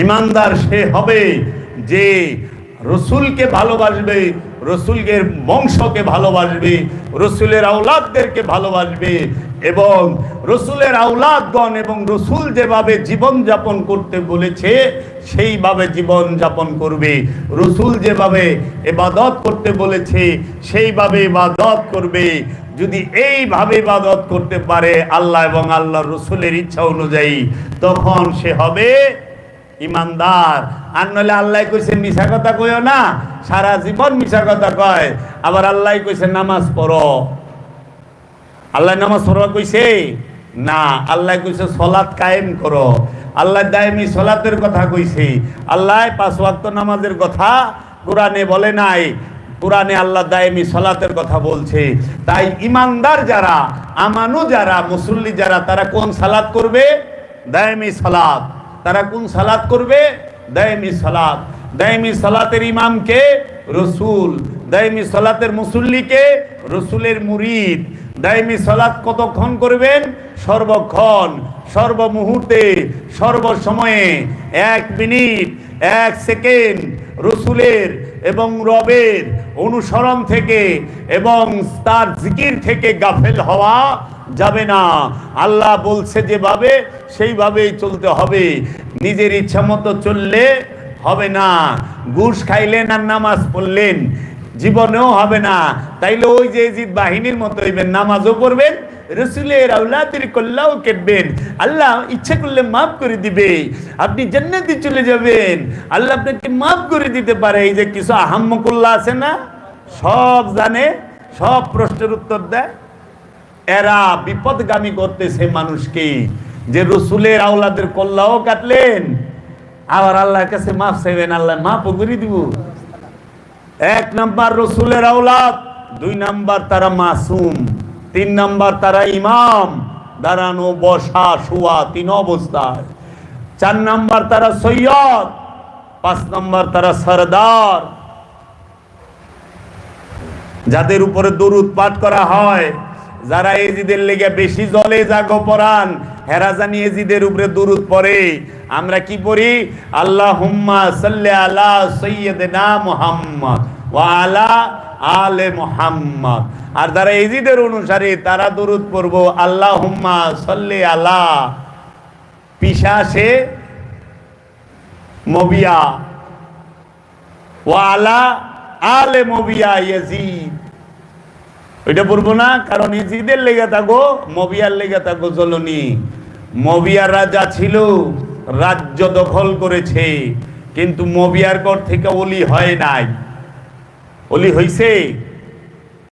ইমানদার সে হবে যে রসুলকে ভালোবাসবে রসুলের বংশকে ভালোবাসবে, রসুলের আউলাদদেরকে ভালোবাসবে এবং রসুলের আউলাদগণ এবং রসুল যেভাবে জীবন যাপন করতে বলেছে, সেইভাবে জীবন যাপন করবে। রসুল যেভাবে এবাদত করতে বলেছে, সেইভাবে ইবাদত করবে। যদি এইভাবে ইবাদত করতে পারে আল্লাহ এবং আল্লাহ রসুলের ইচ্ছা অনুযায়ী, তখন সে হবে ইমানদার। আর নলে আল্লাহ কইছে মিশা কথা কইও না, সারা জীবন মিশা কথা কয়। আবার আল্লাহ কইছে, নামাজ পড়ো। আল্লাহ নামাজ পড়বা কইছে? না, আল্লাহ কইছে, সলাৎ কায়েম করো। আল্লাহ দায়মি সলাতের কথা কইছে। আল্লাহ পাঁচ ওয়াক্ত নামাজের কথা কোরআনে বলে নাই। কোরআনে আল্লাহ দায়মি সলাতের কথা বলছে। তাই ইমানদার যারা, আমানু যারা, মুসল্লি যারা, তারা কোন সালাত করবে? দায়মি সালাত তারা কোন সালাত করবে? দায়মি সালাত। দায়মি সালাতের ইমামকে রসুল। দায়মি সালাতের মুসল্লিকে রসুলের মুরিদ। দায়মি সালাত কতক্ষণ করবেন? সর্বক্ষণ, সর্বমুহূর্তে, সর্বসময়ে। এক মিনিট, এক সেকেন্ড রসুলের এবং রবের অনুসরণ থেকে এবং তার জিকির থেকে গাফেল হওয়া যাবে না। আল্লাহ বলছে যেভাবে, সেইভাবেই চলতে হবে। নিজের ইচ্ছা মতো চললে হবে না। ঘুষ খাইলেন আর নামাজ পড়লেন, জীবনেও হবে না। তাইলে ওই যে জিদ বাহিনীর মতো হইবেন, নামাজও পড়বেন কেটবেন। আল্লাহ ইচ্ছা করলে মাফ করে দিবে। আপনি চলে যাবেন। আল্লাহ আপনাকে মাফ করে দিতে পারে। এই যে কিছু আছে না, সব জানে, সব প্রশ্নের উত্তর দেয়। এরা বিপদগামী করতেছে মানুষকে। যে রসুলের আওলাদের কল্লাও কাটলেন, আবার আল্লাহর কাছে মাফ চাইবেন, আল্লাহ মাফও করে দিব। এক নাম্বার রসুলের আওলাদ, দুই নাম্বার তারা মাসুম, তিন নাম্বার তারা ইমাম। দাঁড়ানো, বসা, শোয়া তিন অবস্থায়। চার নাম্বার তারা সৈয়দ, পাঁচ নাম্বার তারা সরদার। যাদের উপরে দরুদ পাঠ করা হয় যারা এজিদের লেগে বেশি জলে জাগো পরান হেরা জানি এজিদের উপরে দরুদ পড়ে। আমরা কি পড়ি? আল্লাহ হুম্মা সাল্লি আলা সৈয়দনা মুহাম্মদ ওয়া আলা আলে মুহাম্মদ। আর যারা এজিদের অনুসারে, তারা দরুদ পড়ব। আল্লাহ হুম্মা সাল্লি আলা পিসাসে মবিয়া। ওয়ালা আলে মবিয়া ইয়াজিদ। ওইটা পড়ব না, কারণ ইজিদের লেগে থাকো, মবিয়ার লেগে থাকো জলনি মবিয়ার রাজা ছিল, রাজ্য দখল করেছে, কিন্তু মবিয়ার কর থেকে অলি হয় নাই। অলি হইছে?